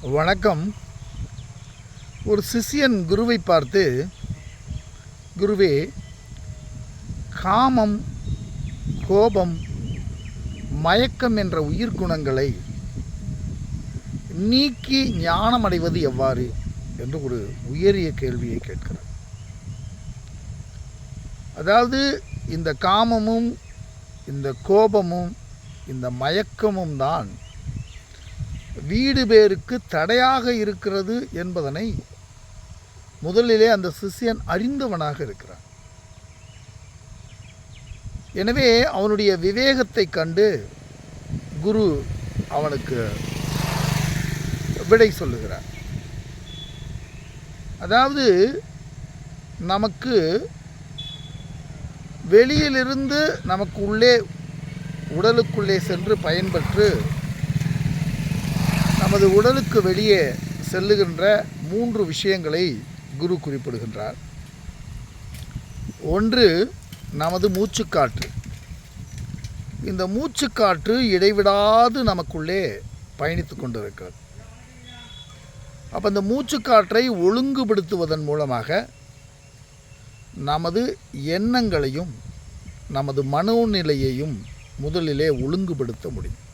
வணக்கம். ஒரு சிஷ்யன் குருவை பார்த்து குருவே காமம் கோபம் மயக்கம் என்ற உயிர் குணங்களை நீக்கி ஞானம் அடைவது எவ்வாறு? என்று ஒரு உயரிய கேள்வியை கேட்கிறார். அதாவது இந்த காமமும் இந்த கோபமும் இந்த மயக்கமும் தான் வீடு பேருக்கு தடையாக இருக்கிறது என்பதனை முதலிலே அந்த சிஷ்யன் அறிந்தவனாக இருக்கிறான். எனவே அவனுடைய விவேகத்தை கண்டு குரு அவனுக்கு விடை சொல்லுகிறார். அதாவது நமக்கு வெளியிலிருந்து நமக்கு உள்ளே உடலுக்குள்ளே சென்று பயன்பெற்று நமது உடலுக்கு வெளியே செல்லுகின்ற மூன்று விஷயங்களை குரு குறிப்பிடுகின்றார். ஒன்று நமது மூச்சுக்காற்று. இந்த மூச்சுக்காற்று இடைவிடாது நமக்குள்ளே பயணித்து கொண்டிருக்கிறது. அப்போ இந்த மூச்சுக்காற்றை ஒழுங்குபடுத்துவதன் மூலமாக நமது எண்ணங்களையும் நமது மனோநிலையையும் முதலிலே ஒழுங்குபடுத்த முடியும்.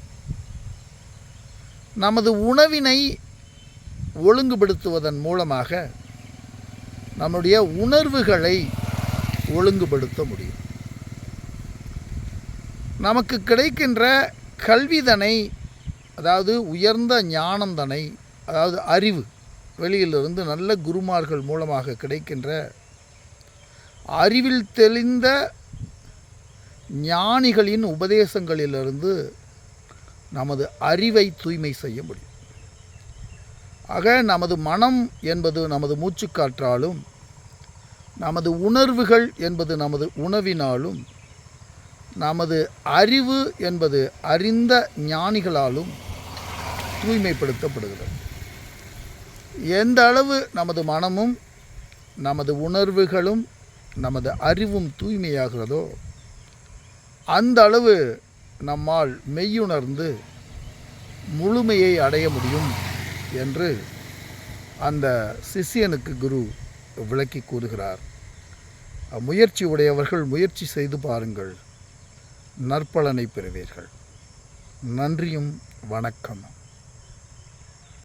நமது உணவினை ஒழுங்குபடுத்துவதன் மூலமாக நம்முடைய உணர்வுகளை ஒழுங்குபடுத்த முடியும். நமக்கு கிடைக்கின்ற கல்விதனை அதாவது உயர்ந்த ஞானந்தனை அதாவது அறிவு வெளியிலிருந்து நல்ல குருமார்கள் மூலமாக கிடைக்கின்ற அறிவில் தெளிந்த ஞானிகளின் உபதேசங்களிலிருந்து நமது அறிவை தூய்மை செய்ய முடியும். ஆக நமது மனம் என்பது நமது மூச்சுக்காற்றாலும் நமது உணர்வுகள் என்பது நமது உணவினாலும் நமது அறிவு என்பது அறிந்த ஞானிகளாலும் தூய்மைப்படுத்தப்படுகிறது. எந்த அளவு நமது மனமும் நமது உணர்வுகளும் நமது அறிவும் தூய்மையாகிறதோ அந்த அளவு நம்மால் மெய்யுணர்ந்து முழுமையை அடைய முடியும் என்று அந்த சிஷ்யனுக்கு குரு விளக்கி கூறுகிறார். முயற்சி உடையவர்கள் முயற்சி செய்து பாருங்கள். நற்பலனை பெறுவீர்கள். நன்றியும் வணக்கமும்